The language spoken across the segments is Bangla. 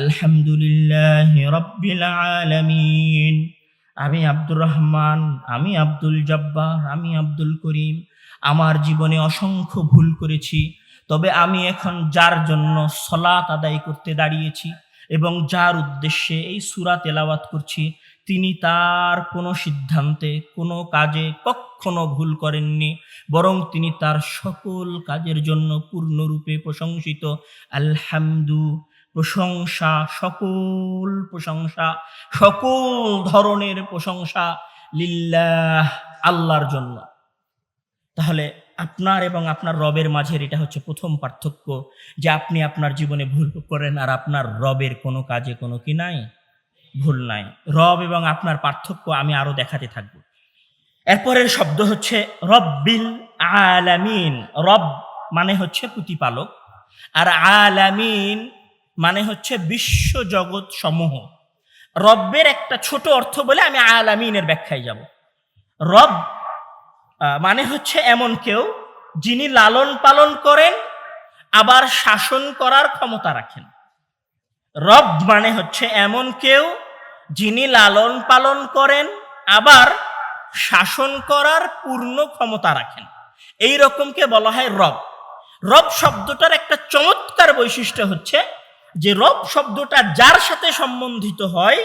আলহামদুলিল্লাহ রব্বিল আলামিন। আমি আব্দুর রহমান, আমি আব্দুল জব্বার, আমি আব্দুল করিম। আমার জীবনে অসংখ্য ভুল করেছি, তবে আমি এখন যার জন্য সলাত আদায় করতে দাঁড়িয়েছি এবং যার উদ্দেশ্যে এই সুরা তেলাওয়াত করছি, তিনি তার কোনো সিদ্ধান্তে, কোনো কাজে কখনো ভুল করেননি, বরং তিনি তার সকল কাজের জন্য পূর্ণরূপে প্রশংসিত। আলহামদু প্রশংসা, সকল প্রশংসা, সকল ধরনের প্রশংসা লিল্লাহ, আল্লাহর জন্য। তাহলে আপনার এবং আপনার রবের মাঝের এটা হচ্ছে প্রথম পার্থক্য, যে আপনি আপনার জীবনে ভুল করেন আর আপনার রবের কোনো কাজে কোনো কি নাই? ভুল নাই। রব এবং আপনার পার্থক্য আমি আরও দেখাতে থাকব। এরপরের শব্দ হচ্ছে রব্বিল আলামিন। রব মানে হচ্ছে প্রতিপালক। আর আলামিন মানে হচ্ছে বিশ্ব জগৎ সমূহ। রব্বের একটা ছোট অর্থ বলে আমি আলামিনের ব্যাখ্যায় যাব। রব মানে হচ্ছে এমন কেউ যিনি লালন পালন করেন, আবার শাসন করার ক্ষমতা রাখেন। রব মানে হচ্ছে এমন কেউ যিনি লালন পালন করেন, আবার শাসন করার পূর্ণ ক্ষমতা রাখেন। এই রকমকে বলা হয় রব। রব শব্দটার একটা চমৎকার বৈশিষ্ট্য হচ্ছে যে রব শব্দটা যার সাথে সম্বন্ধিত হয়,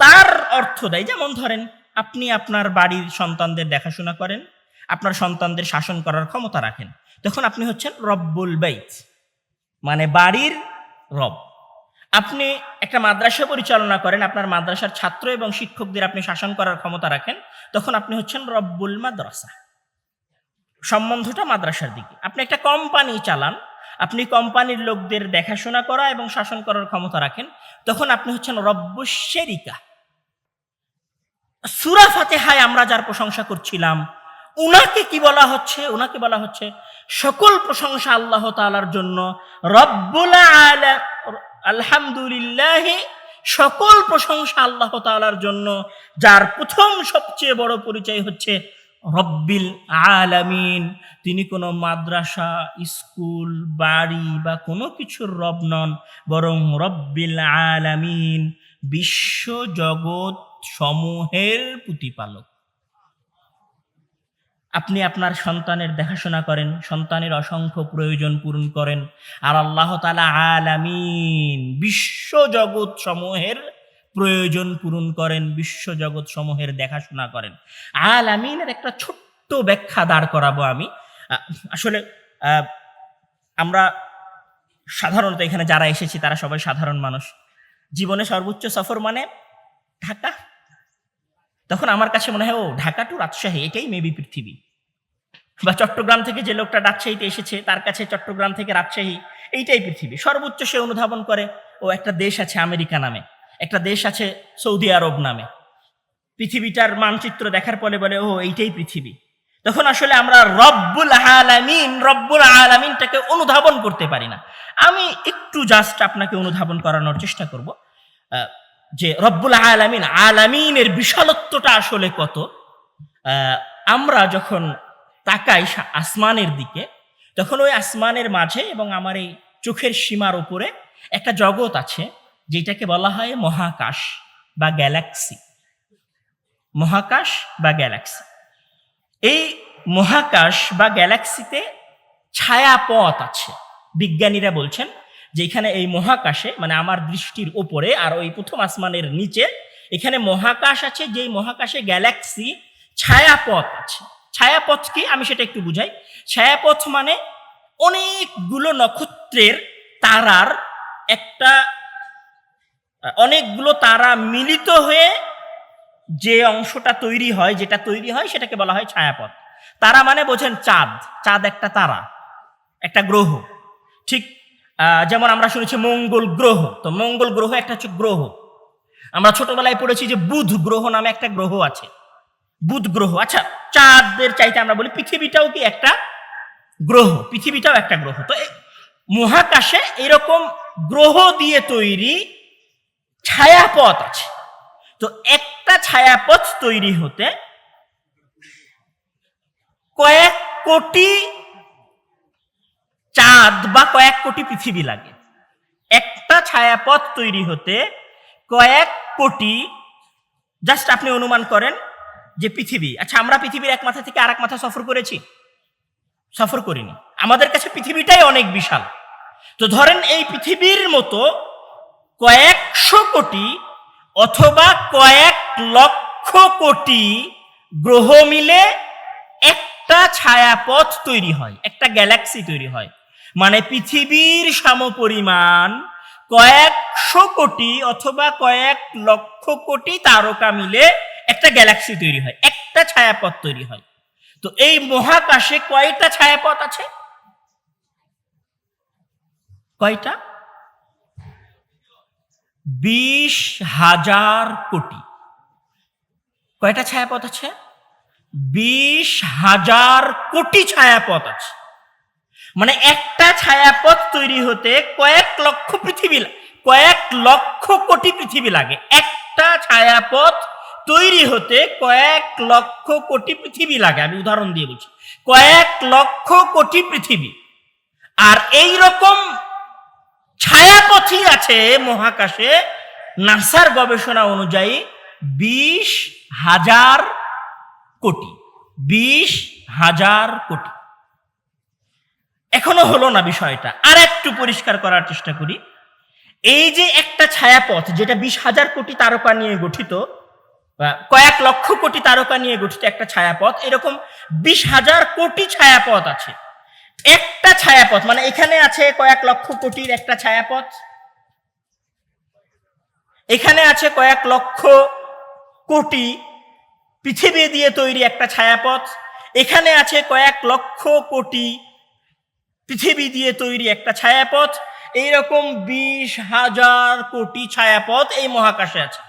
তার অর্থ দেয়। যেমন ধরেন, আপনি আপনার বাড়ির সন্তানদের দেখাশোনা করেন, আপনার সন্তানদের শাসন করার ক্ষমতা রাখেন। তখন আপনি হচ্ছেন রব্বুল বাইত মানে বাড়ির রব। আপনি একটা মাদ্রাসা পরিচালনা করেন, আপনার মাদ্রাসার ছাত্র এবং শিক্ষকদের আপনি শাসন করার ক্ষমতা রাখেন, তখন আপনি হচ্ছেন রব্বুল মাদ্রাসা। সম্বন্ধটা মাদ্রাসার দিকে। আপনি একটা কোম্পানি চালান আপনি কোম্পানির লোকদের দেখাশোনা করা এবং শাসন করার ক্ষমতা রাখেন, তখন আপনি হচ্ছেন রব্বশেরিকা সুরা ফাতেহায় আমরা যার প্রশংসা করছিলাম, উনাকে কি বলা হচ্ছে? উনাকে বলা হচ্ছে, সকল প্রশংসা আল্লাহ তাআলার জন্য, রব্বুল আলা, আলহামদুলিল্লাহ, সকল প্রশংসা আল্লাহ তাআলার জন্য, যার প্রথম সবচেয়ে বড় পরিচয় হচ্ছে রব্বিল আলামিন। তিনি কোনো মাদ্রাসা, স্কুল, বাড়ি বা কোনো কিছুর রব নন, বরং রব্বিল আলামিন বিশ্ব জগৎ সমূহের প্রতিপালক। আপনি আপনার সন্তানের দেখাশোনা করেন, সন্তানের অসংখ্য প্রয়োজন পূরণ করেন, আর আল্লাহ তালা আলামিন বিশ্ব জগৎ সমূহের প্রয়োজন পূরণ করেন বিশ্ব জগৎ সমূহের দেখাশোনা করেন। আল আমিনের একটা ছোট্ট ব্যাখ্যা দাঁড় করাবো আমি। আসলে আমরা সাধারণত এখানে যারা এসেছি, তারা সবাই সাধারণ মানুষ। জীবনে সর্বোচ্চ সফর মানে ঢাকা। তখন আমার কাছে মনে হয়, ও, ঢাকা টু রাজশাহী, এটাই মেবি পৃথিবী। বা চট্টগ্রাম থেকে যে লোকটা রাজশাহীতে এসেছে, তার কাছে চট্টগ্রাম থেকে রাজশাহী, এইটাই পৃথিবী। সর্বোচ্চ সে অনুধাবন করে, ও, একটা দেশ আছে আমেরিকা নামে। একটা দেশ আছে সৌদি আরব নামে। পৃথিবীটার মানচিত্র দেখার পরে বলে ও এইটাই পৃথিবী। তখন আসলে আমরা রব্বুল আলামিন, রব্বুল আলামিনটাকে অনুধাবন করতে পারি না। আমি একটু জাস্ট আপনাকে অনুধাবন করানোর চেষ্টা করব যে রব্বুল আলামিন, আলামিনের বিশালত্বটা আসলে কত? আমরা যখন তাকাই আসমানের দিকে, তখন ওই আসমানের মাঝে এবং আমার এই চোখের সীমার উপরে একটা জগৎ আছে। যেটাকে বলা হয় মহাকাশ বা গ্যালাক্সি। মহাকাশ বা গ্যালাক্সি। এই মহাকাশ বা গ্যালাক্সিতে ছায়াপথ আছে। বিজ্ঞানীরা বলছেন যে এখানে এই মহাকাশে মানে আমার দৃষ্টির উপরে আর ওই প্রথম আসমানের নিচে, এখানে মহাকাশ আছে, যেই মহাকাশে গ্যালাক্সি ছায়াপথ আছে। ছায়াপথ কি? আমি সেটা একটু বুঝাই। ছায়াপথ মানে অনেকগুলো নক্ষত্রের তারার একটা অনেকগুলো তারা মিলিত হয়ে যে অংশটা তৈরি হয়, যেটা তৈরি হয়, সেটাকে বলা হয় ছায়াপথ। তারা মানে বোঝেন চাঁদ। চাঁদ একটা তারা, একটা গ্রহ। ঠিক যেমন আমরা শুনেছি মঙ্গল গ্রহ। তো মঙ্গল গ্রহ একটা হচ্ছে গ্রহ। আমরা ছোটবেলায় পড়েছি যে বুধ গ্রহ নামে একটা গ্রহ আছে। বুধ গ্রহ। আচ্ছা চাঁদের চাইতে আমরা বলি পৃথিবীটাও কি একটা গ্রহ? পৃথিবীটাও একটা গ্রহ। তো মহাকাশে এরকম গ্রহ দিয়ে তৈরি ছায়াপথ আছে। তো একটা ছায়াপথ তৈরি হতে কয়েক কোটি চাঁদ বা কয়েক কোটি পৃথিবী লাগে। একটা ছায়াপথ তৈরি হতে কয়েক কোটি জাস্ট আপনি অনুমান করেন যে পৃথিবী। আচ্ছা আমরা পৃথিবীর এক মাথা থেকে আরেক মাথা সফর করেছি? সফর করিনি। আমাদের কাছে পৃথিবীটাই অনেক বিশাল। তো ধরেন এই পৃথিবীর মতো কয়েকশো কোটি অথবা কয়েক লক্ষ কোটি গ্রহ মিলে একটা ছায়াপথ তৈরি হয়, একটা গ্যালাক্সি তৈরি হয়। মানে পৃথিবীর সমপরিমাণ কয়েকশো কোটি অথবা কয়েক লক্ষ কোটি তারকা মিলে একটা গ্যালাক্সি তৈরি হয়, একটা ছায়াপথ তৈরি হয়। তো এই মহাকাশে কয়টা ছায়াপথ আছে? কয়টা? বিশ হাজার কোটি। কয়টা ছায়াপথ আছে? বিশ হাজার কোটি ছায়াপথ আছে। মানে একটা ছায়াপথ তৈরি হতে কয়েক লক্ষ পৃথিবী কয়েক লক্ষ কোটি পৃথিবী লাগে। একটা ছায়াপথ তৈরি হতে কয়েক লক্ষ কোটি পৃথিবী লাগে। আমি উদাহরণ দিয়ে বলছি। কয়েক লক্ষ কোটি পৃথিবী। আর এই রকম ছায়াপথই আছে মহাকাশে নাসার গবেষণা অনুযায়ী বিশ হাজার কোটি, বিশ হাজার কোটি। এখনও হলো না বিষয়টা, আর একটু পরিষ্কার করার চেষ্টা করি। এই যে একটা ছায়াপথ, যেটা বিশ হাজার কোটি তারকা নিয়ে গঠিত কয়েক লক্ষ কোটি তারকা নিয়ে গঠিত একটা ছায়াপথ, এরকম বিশ হাজার কোটি ছায়াপথ আছে। একটা ছায়াপথ মানে এখানে আছে কয়েক লক্ষ কোটির একটা ছায়াপথ। এখানে আছে কয়েক লক্ষ কোটি পৃথিবী দিয়ে তৈরি একটা ছায়াপথ। এখানে আছে কয়েক লক্ষ কোটি পৃথিবী দিয়ে তৈরি একটা ছায়াপথ। এইরকম বিশ হাজার কোটি ছায়াপথ এই মহাকাশে আছে।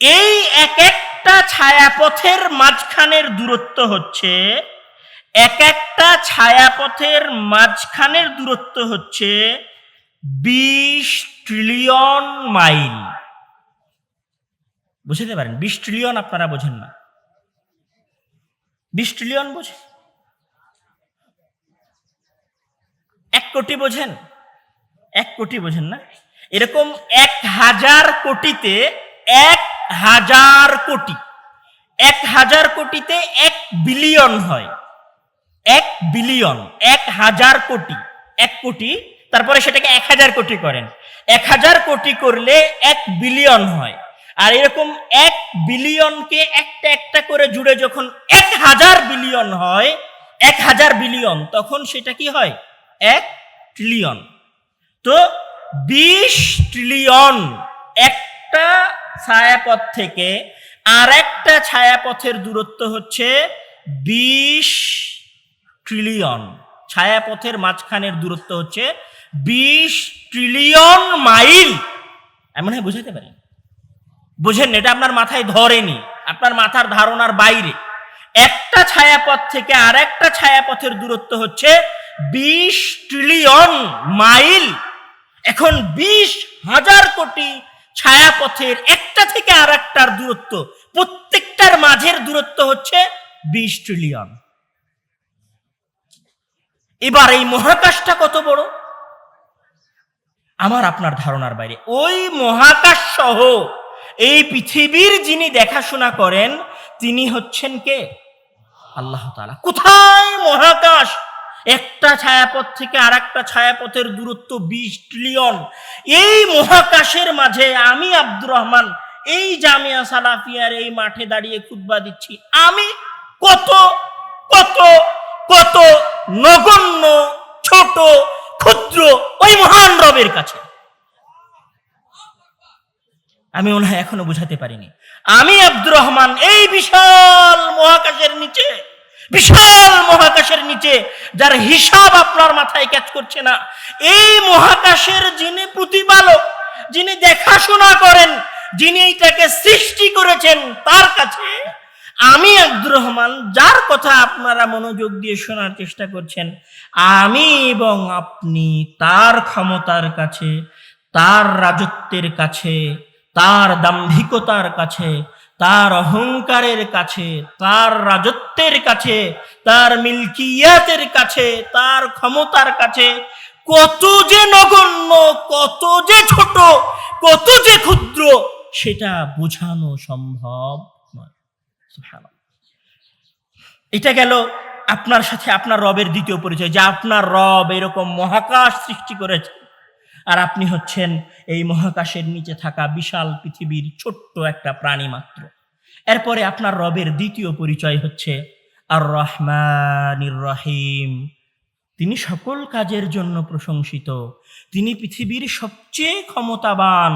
এই এক একটা ছায়াপথের মাঝখানের দূরত্ব হচ্ছে এক একটা ছায়াপথের মাঝখানের দূরত্ব হচ্ছে বিশ ট্রিলিয়ন মাইল বুঝতে পারেন? বিশ ট্রিলিয়ন আপনারা বোঝেন না। বিশ ট্রিলিয়ন বোঝেন এক কোটি বোঝেন? এক কোটি বোঝেন না? এরকম এক হাজার কোটিতে এক হাজার কোটি। এক হাজার কোটিতে এক বিলিয়ন হয়। এক বিলিয়ন, এক হাজার কোটি, এক কোটি, তারপরে সেটাকে এক হাজার কোটি করেন। এক হাজার কোটি করলে এক বিলিয়ন হয়। আর এরকম এক বিলিয়নকে একটা একটা করে জুড়ে যখন এক হাজার বিলিয়ন হয়, এক হাজার বিলিয়ন, তখন সেটা কি হয়? এক ট্রিলিয়ন তো বিশ ট্রিলিয়ন একটা ছায়াপথ থেকে আর একটা ছায়াপথের দূরত্ব হচ্ছে বিশ ট্রিলিয়ন ছায়াপথের মাঝখানের দূরত্ব হচ্ছে বিশ ট্রিলিয়ন মাইল এমন হয় বুঝাতে পারি। বুঝেন এটা আপনার মাথায় ধরেনি। আপনার মাথার ধারণার বাইরে। একটা ছায়াপথ থেকে আর একটা ছায়াপথের দূরত্ব হচ্ছে বিশ ট্রিলিয়ন মাইল এখন বিশ হাজার কোটি ছায়াপথের একটা থেকে আর একটার দূরত্ব, প্রত্যেকটার মাঝের দূরত্ব হচ্ছে বিশ ট্রিলিয়ন এবার এই মহাকাশটা কত বড়? আমার আপনার ধারণার বাইরে। ওই মহাকাশ সহ এই পৃথিবীর যিনি দেখাশোনা করেন, তিনি হচ্ছেন কে? আল্লাহ তাআলা। কোথায় মহাকাশ? একটা ছায়াপথ থেকে আর একটা ছায়াপথের দূরত্ব বিশ ট্রিলিয়ন এই মহাকাশের মাঝে আমি আব্দুর রহমান, এই জামিয়া সালাফিয়ার এই মাঠে দাঁড়িয়ে খুতবা দিচ্ছি। আমি কত কত কত নগণ্য, ছোট, ক্ষুদ্র ওই মহান রবের কাছে। আমি মনে এখনও বুঝাতে পারিনি। আমি আব্দুর রহমান, এই বিশাল মহাকাশের নিচে, বিশাল মহাকাশের নিচে, যার হিসাব আপনার মাথায় ক্যাচ করছে না, এই মহাকাশের যিনি প্রতিপালক, যিনি দেখাশোনা করেন, যিনি এইটাকে সৃষ্টি করেছেন, তার কাছে আমি আব্দুর রহমান, যার কথা আপনারা মনোযোগ দিয়ে শোনার চেষ্টা করছেন, আমি এবং আপনি তার ক্ষমতার কাছে, তার রাজত্বের কাছে, তার দাম্ভিকতার কাছে, তার অহংকারের কাছে, তার রাজত্বের কাছে, তার মিল্কিয়াতের কাছে, তার ক্ষমতার কাছে, কত যে নগণ্য, কত যে ছোট, কত যে ক্ষুদ্র, সেটা বোঝানো সম্ভব। এটা গেল আপনার সাথে আপনার রবের দ্বিতীয় পরিচয়, যে আপনার রব এরকম মহাকাশ সৃষ্টি করেছে। আর আপনি হচ্ছেন এই মহাকাশের নিচে থাকা বিশাল পৃথিবীর ছোট্ট একটা প্রাণী মাত্র। এরপরে আপনার রবের দ্বিতীয় পরিচয় হচ্ছে আর রহমানির রহিম। তিনি সকল কাজের জন্য প্রশংসিত। তিনি পৃথিবীর সবচেয়ে ক্ষমতাবান।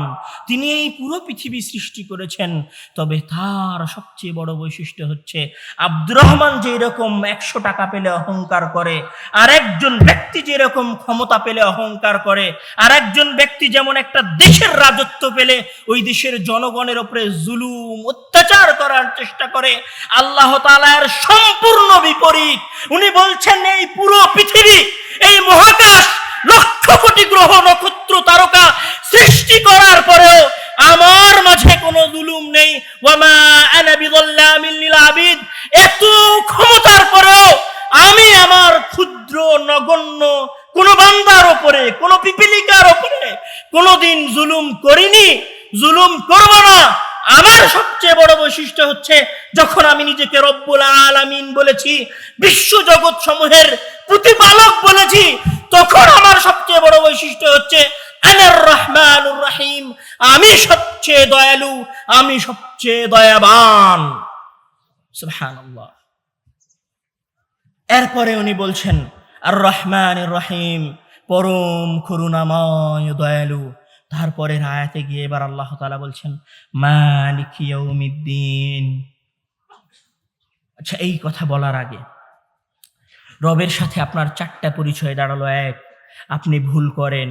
তিনি এই পুরো পৃথিবী সৃষ্টি করেছেন। তবে তার সবচেয়ে বড় বৈশিষ্ট্য হচ্ছে, আব্দুর রহমান যেরকম একশো টাকা পেলে অহংকার করে আর একজন ব্যক্তি যেরকম ক্ষমতা পেলে অহংকার করে আর একজন ব্যক্তি যেমন একটা দেশের রাজত্ব পেলে, ওই দেশের জনগণের ওপরে জুলুম, অত্যাচার করার চেষ্টা করে, আল্লাহ তালার সম্পূর্ণ বিপরীত। উনি বলছেন, এই পুরো পৃথিবী, এই মহাকাশ লক্ষ কোটি গ্রহ নক্ষত্র তারকা সৃষ্টি করার পরেও আমার মাঝে কোনো জুলুম নেই। ওয়ামা আনা বিযাল্লামিল লিল আবিদ। এত ক্ষমতার পরেও আমি আমার ক্ষুদ্র, নগণ্য কোন বান্দার উপরে কোন পিপিলিকার উপরে কোনোদিন জুলুম করিনি, জুলুম করব না। আমার সবচেয়ে বড় বৈশিষ্ট্য হচ্ছে যখন আমি নিজেকে রব্বুল আলামিন বলেছি, বিশ্ব জগৎ সমূহের প্রতিপালক বলেছি, তখন আমার সবচেয়ে বড় বৈশিষ্ট্য হচ্ছে আনার রহমানুর রহিম, আমি সবচেয়ে দয়ালু, আমি সবচেয়ে দয়াবান। সুবহানাল্লাহ। এরপরে উনি বলছেন, আর রহমান রহিম, পরম করুণাময় দয়ালু তারপরের আয়াতে গিয়ে এবার আল্লাহ তাআলা বলছেন, মালিক আচ্ছা এই কথা বলার আগে, রবের সাথে আপনার চারটা পরিচয় দাঁড়াল। এক, আপনি ভুল করেন,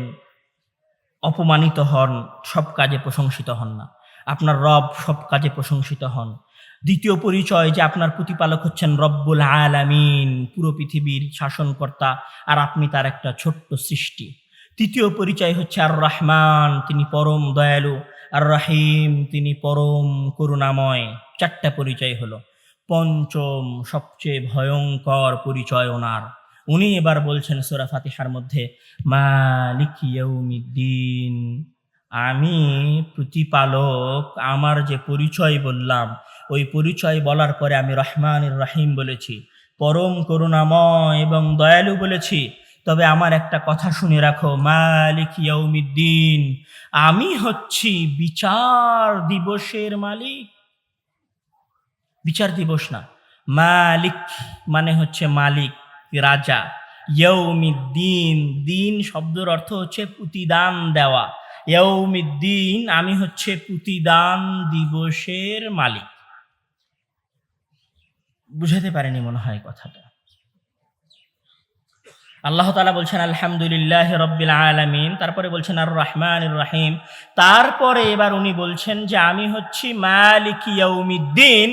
অপমানিত হন, সব কাজে প্রশংসিত হন না। আপনার রব সব কাজে প্রশংসিত হন। দ্বিতীয় পরিচয়, যে আপনার প্রতিপালক হচ্ছেন রব্বুল আলামিন, পুরো পৃথিবীর শাসনকর্তা, আর আপনি তার একটা ছোট্ট সৃষ্টি। তৃতীয় পরিচয় হচ্ছে আর রহমান তিনি পরম দয়ালু। আর রাহিম তিনি পরম করুণাময়। চারটা পরিচয় হলো। পঞ্চম, সবচেয়ে ভয়ঙ্কর পরিচয় ওনার। উনি এবার বলছেন সুরা ফাতিহার মধ্যে, মালিক ইয়াউমিদ্দিন, আমি প্রতিপালক, আমার যে পরিচয় বললাম, ওই পরিচয় বলার পরে আমি রহমানুর রাহিম বলেছি, পরম করুণাময় এবং দয়ালু বলেছি। তবে আমার একটা কথা শুনে রাখো, মালিক ইয়াউমিদ্দিন, আমি হচ্ছি বিচার দিবসের মালিক। বিচার দিবস না, মালিক মানে হচ্ছে মালিক, রাজা। ইয়ৌমিদ্দিন দিন শব্দের অর্থ হচ্ছে প্রতিদান দেওয়া। ইয়ৌমিদ্দিন আমি হচ্ছে প্রতিদান দিবসের মালিক। বুঝাতে পারেনি মনে হয় কথাটা। আল্লাহ তালা বলছেন, আলহামদুলিল্লাহ রব্বিল আলামিন। তারপরে বলছেন আর রহমান রাহিম। তারপরে এবার উনি বলছেন যে, আমি হচ্ছি মালিক ইয়াউমিদ্দিন,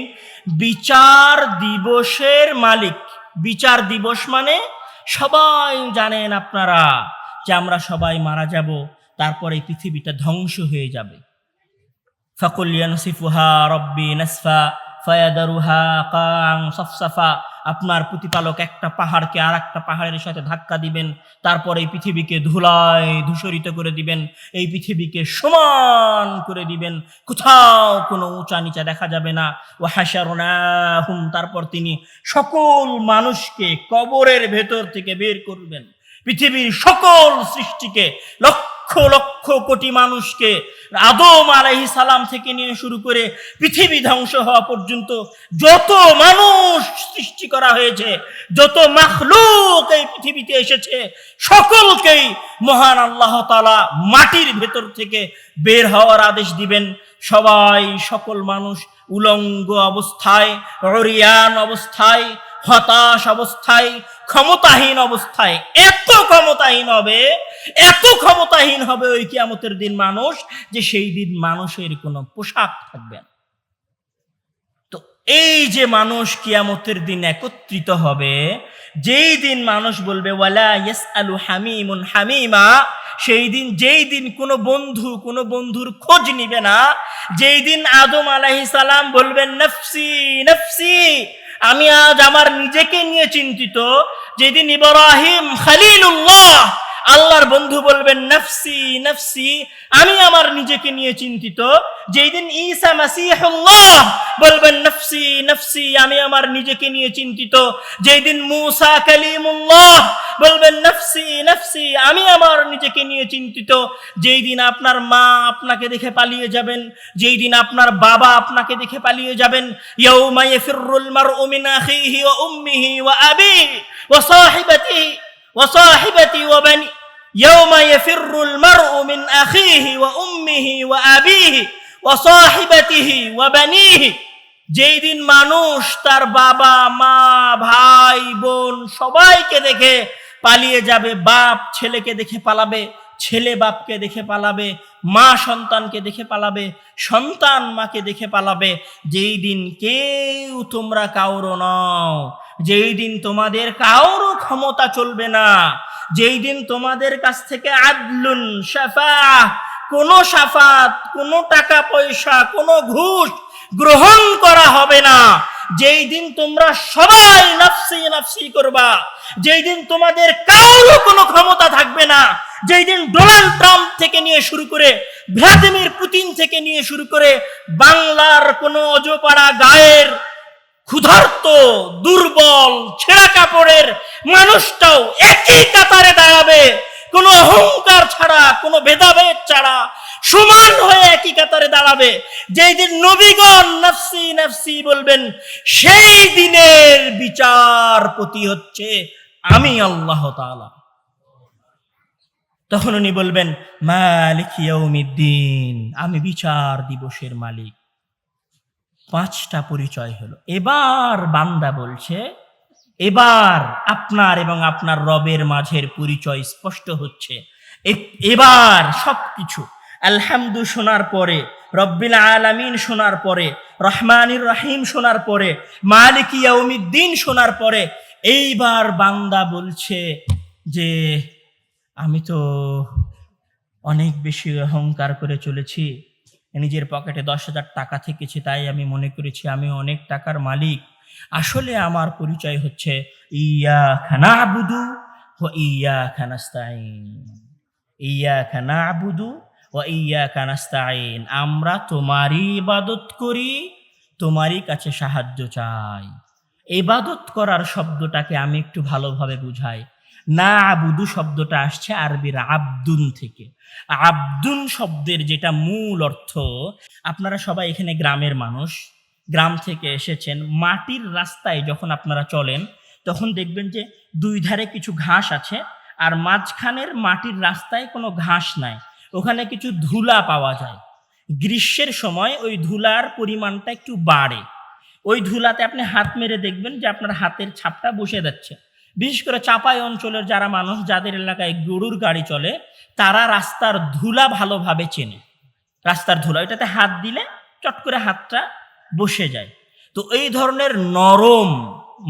বিচার দিবসের মালিক। বিচার দিবস মানে সবাই জানেন আপনারা যে আমরা সবাই মারা যাব, তারপরে এই পৃথিবীটা ধ্বংস হয়ে যাবে। ফাকুল ইয়ানসিফুহা রব্বি নাসফা কাং সফসাফা। আপনার প্রতিপালক একটা পাহাড়কে আর একটা পাহাড়ের সাথে ধাক্কা দিবেন, তারপর এই পৃথিবীকে ধুলায় ধূসরিত করে দিবেন, এই পৃথিবীকে সমান করে দিবেন, কোথাও কোনো উঁচা নিচা দেখা যাবে না। ও হাসারুম তারপর তিনি সকল মানুষকে কবরের ভেতর থেকে বের করবেন। পৃথিবীর সকল সৃষ্টিকে লক্ষ লক্ষ লক্ষ কোটি মানুষকে আদম আলাহি সালাম থেকে নিয়ে শুরু করে পৃথিবী ধ্বংস হওয়া পর্যন্ত যত মানুষ সৃষ্টি করা হয়েছে, যত মাখলুক এই পৃথিবীতে এসেছে, সকলকেই মহান আল্লাহ তালা মাটির ভেতর থেকে বের হওয়ার আদেশ দিবেন। সবাই সকল মানুষ উলঙ্গ অবস্থায় অরিয়ান অবস্থায় হতাশ অবস্থায়, ক্ষমতাহীন অবস্থায়। এত ক্ষমতাহীন হবে, এত ক্ষমতাহীন হবে ওই কিয়ামতের দিন মানুষ যে সেই দিন মানুষের কোনো পোশাক থাকবে না। তো এই যে মানুষ কিয়ামতের দিন একত্রিত হবে, যেই দিন মানুষ বলবে, ওয়ালা ইয়াস আলু হামিমুন হামিমা সেই দিন, যেই দিন কোনো বন্ধু, কোনো বন্ধুর খোঁজ নিবে না, যেই দিন আদম আলাহি সালাম বলবেন, নফসি নফসি আমি আজ আমার নিজেকে নিয়ে চিন্তিত। যেদিন ইব্রাহিম খালিলুল্লাহ আল্লাহর বন্ধু বলবেন, নফসি নফসি, আমি আমার নিজেকে নিয়ে চিন্তিত। যেই দিন ঈসা মাসিহুল্লাহ বলবেন, নফসি নফসি, আমি আমার নিজেকে নিয়ে চিন্তিত। যেই দিন মুসা কালিমুল্লাহ বলবেন, নফসি নফসি, আমি আমার নিজেকে নিয়ে চিন্তিত। যেই দিন আপনার মা আপনাকে দেখে পালিয়ে যাবেন যেই দিন আপনার বাবা আপনাকে দেখে পালিয়ে যাবেন, ইয়াউমা ইয়াফিরুল মারউ মিন আখিহি ওয়া উম্মিহি ওয়া আবিহি ওয়া সাহিবাতিহি মারউ মিন আখিহি ওয়া উম্মিহি ওয়া আবিহি ওয়া সাহিবাতিহি ওয়া বানিহি যেই দিন মানুষ তার বাবা, মা, ভাই, বোন সবাইকে দেখে পালিয়ে যাবে, বাপ ছেলেকে দেখে পালাবে, ছেলে বাপকে দেখে পালাবে, মা সন্তানকে দেখে পালাবে, সন্তান মাকে দেখে পালাবে, যেই দিন কেউ তোমরা কাউরো নও। যেই দিন তোমাদের কাউরো ক্ষমতা চলবে না, যেই দিন তোমাদের কাছ থেকে আদলুন সাফা কোনো সাফাত, কোনো টাকা পয়সা, কোনো ঘুষ গ্রহণ করা হবে না। যেই দিন তোমরা সবাই নাফসি নাফসি করবা, যেই দিন তোমাদের কারও কোনো ক্ষমতা থাকবে না, যেই দিন ডোনাল্ড ট্রাম্প থেকে নিয়ে শুরু করে, ভ্লাদিমির পুতিন থেকে নিয়ে শুরু করে বাংলার কোনো অজপাড়া গায়ের ক্ষুধার্ত দুর্বল ছেঁড়া কাপড়ের মানুষটাও একই কাতারে দাঁড়াবে। কোনো অহংকার ছাড়া, কোনো ভেদাভেদ ছাড়া সমান হয়ে একই কাতারে দাঁড়াবে। যেই দিন নবীগণ নাফসি নাফসি বলবেন, সেই দিনের বিচারপতি হচ্ছে আমি আল্লাহ তাআলা। তখন উনি বলবেন, মালিক ইয়াউমিদ্দিন, আমি বিচার দিবসের মালিক। পাঁচটা পরিচয় হলো। এবার বান্দা বলছে, এবার আপনার এবং আপনার রবের মাঝের পরিচয় স্পষ্ট হচ্ছে। এবার সবকিছু। আলহামদু শোনার পরে, রব্বিল আলামিন শোনার পরে, রহমানির রহিম শোনার পরে, মালিক ইয়াউমিদ্দিন শোনার পরে, এইবার বান্দা বলছে যে, আমি তো অনেক বেশি অহংকার করে চলেছি। নিজের পকেটে দশ হাজার টাকা থেকেছে, তাই আমি মনে করেছি আমি অনেক টাকার মালিক। আসলে আমার পরিচয় হচ্ছে ইয়া খানা বুধু ও ইয়া খানাস্তাইন ইয়া খানা বুধু ও ইয়া কানাস্তাইন আমরা তোমারই ইবাদত করি, তোমারই কাছে সাহায্য চাই। ইবাদত করার শব্দটাকে আমি একটু ভালোভাবে বুঝাই। না আবুদু শব্দটা আসছে আরবির আব্দুন থেকে। আব্দুন শব্দের যেটা মূল অর্থ, আপনারা সবাই এখানে গ্রামের মানুষ, গ্রাম থেকে এসেছেন, মাটির রাস্তায় যখন আপনারা চলেন, তখন দেখবেন যে দুই ধারে কিছু ঘাস আছে আর মাঝখানের মাটির রাস্তায় কোনো ঘাস নাই। ওখানে কিছু ধুলা পাওয়া যায়। গ্রীষ্মের সময় ওই ধুলার পরিমাণটা একটু বাড়ে। ওই ধুলাতে আপনি হাত মেরে দেখবেন যে আপনার হাতের ছাপটা বসে যাচ্ছে। বিশেষ করে চাপাই অঞ্চলের যারা মানুষ, যাদের এলাকায় গরুর গাড়ি চলে, তারা রাস্তার ধুলা ভালোভাবে চেনে। রাস্তার ধুলা, ওইটাতে হাত দিলে চট করে হাতটা বসে যায়। তো এই ধরনের নরম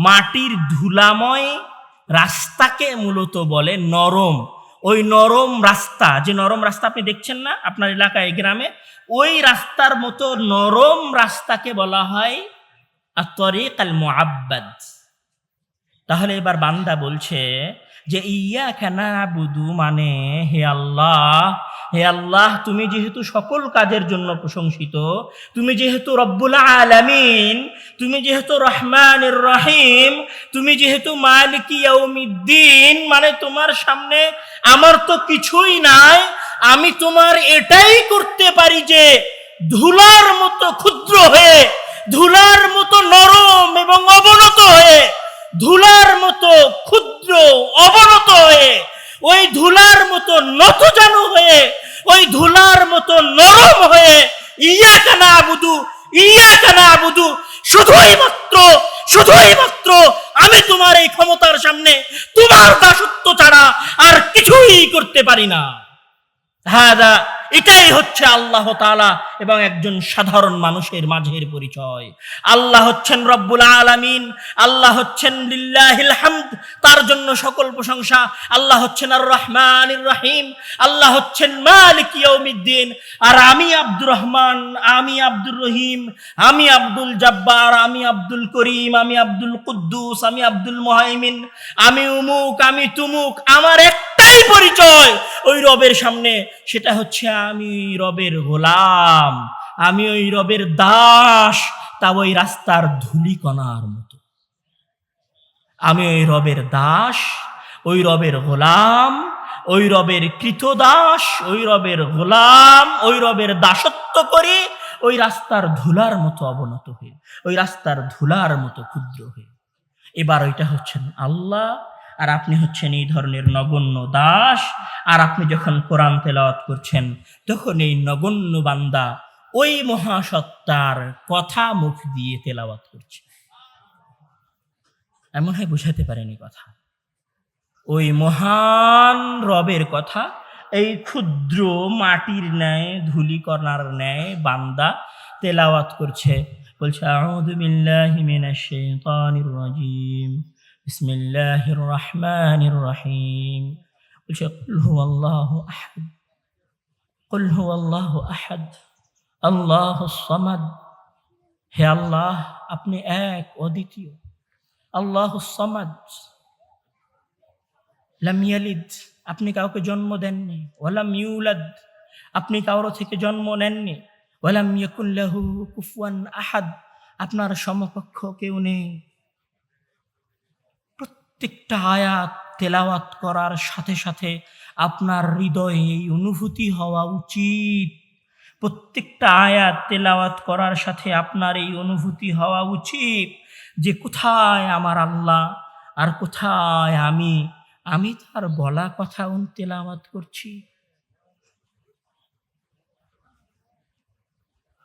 মাটির ধুলাময় রাস্তাকে মূলত বলে নরম। ওই নরম রাস্তা, যে নরম রাস্তা আপনি দেখছেন না, আপনার এলাকায়, গ্রামে, ওই রাস্তার মতো নরম রাস্তাকে বলা হয় আতরিক আল মুআব্বাদ তাহলে এবার বান্দা বলছে যে ইয়া খানা বুধু মানে হে আল্লাহ হে আল্লাহ, তুমি যেহেতু সকল কাজের জন্য প্রশংসিত, তুমি যেহেতু রব্বুল আলামিন, তুমি যেহেতু রহমানুর রহিম, তুমি যেহেতু মালিক ইয়াউমিদ্দিন মানে তোমার সামনে আমার তো কিছুই নাই, আমি তোমার এটাই করতে পারি যে, ধুলার মতো ক্ষুদ্র হয়ে, ধুলার মতো নরম এবং অবনত হয়ে ধুলার মতো ক্ষুদ্র অবনত হয়ে ওই ধুলার মতো নতজানু হয়ে, ওই ধুলার মতো নরম হয়ে ইয়া কানা আবুদু ইয়া কানা আবুদু শুধুই মাত্র শুধুই মাত্র আমি তোমার এই ক্ষমতার সামনে, তোমার দাসত্ব ছাড়া আর কিছুই করতে পারি না। হাদা, এটাই হচ্ছে আল্লাহ তাআলা এবং একজন সাধারণ মানুষের মাঝের পরিচয়। আল্লাহ হচ্ছেন রব্বুল আলামিন, আল্লাহ হচ্ছেন হামদ, তার জন্য সকল প্রশংসা। আল্লাহ হচ্ছেন আর রহমানির রহিম, আল্লাহ হচ্ছেন মালিক আর আমি আব্দুর রহমান, আমি আব্দুর রহিম, আমি আব্দুল জব্বার, আমি আব্দুল করিম, আমি আব্দুল কুদ্দুস, আমি আব্দুল মুহাইমিন। আমি উমুক, আমি তুমুক, আমার একটাই একটাই পরিচয়। ওই রবের সামনে সেটা হচ্ছে, আমি রবের গোলাম, আমি ওই রবের দাস, তা ওই রাস্তার ধুলিকণার মতো। আমি ওই রবের দাস, ওই রবের গোলাম, ওই রবের কৃতদাস, ওই রবের গোলাম, ওই রবের দাসত্ব করি, ওই রাস্তার ধুলার মতো অবনত হয়ে, ওই রাস্তার ধুলার মতো ক্ষুদ্র হয়ে। এবার ওইটা হচ্ছেন আল্লাহ আর আপনি হচ্ছেন এই ধরনের নগণ্য দাস। আর আপনি যখন কোরআন তেলাওয়াত করছেন, তখন এই নগণ্য বান্দা ওই মহাসত্তার কথা মুখ দিয়ে তেলাওয়াত করছে। এমন হয় বুঝাতে পারেনি কথা। ওই মহান রবের কথা, এই ক্ষুদ্র মাটির ন্যায়, ধুলিকণার ন্যায় বান্দা তেলাওয়াত করছে। বলছে, আউযু বিল্লাহি মিনাশ শাইতানির রাজিম। বিসমিল্লাহির রহমানির রহিম বলছে কুল হুয়াল্লাহু আহাদ কুল হুয়াল্লাহু আহাদ আল্লাহুস সামাদ হে আল্লাহ আপনি এক অদ্বিতীয় আল্লাহুস সামাদ লাম ইয়ালিদ আপনি কাউকে জন্ম দেননি ওয়ালাম ইউলাদ আপনি কারো থেকে জন্ম নেননি ওয়ালাম ইয়াকুল্লাহু কুফুয়ান আহাদ আপনার সমকক্ষ কেউ নেই প্রত্যেকটা আয়াত তেলাওয়াত করার সাথে সাথে আপনার হৃদয়ে এই অনুভূতি হওয়া উচিত। প্রত্যেকটা আয়াত তেলাওয়াত করার সাথে আপনার এই অনুভূতি হওয়া উচিত যে কোথায় আমার আল্লাহ আর কোথায় আমি? আমি তার বলা কথা তেলাওয়াত করছি।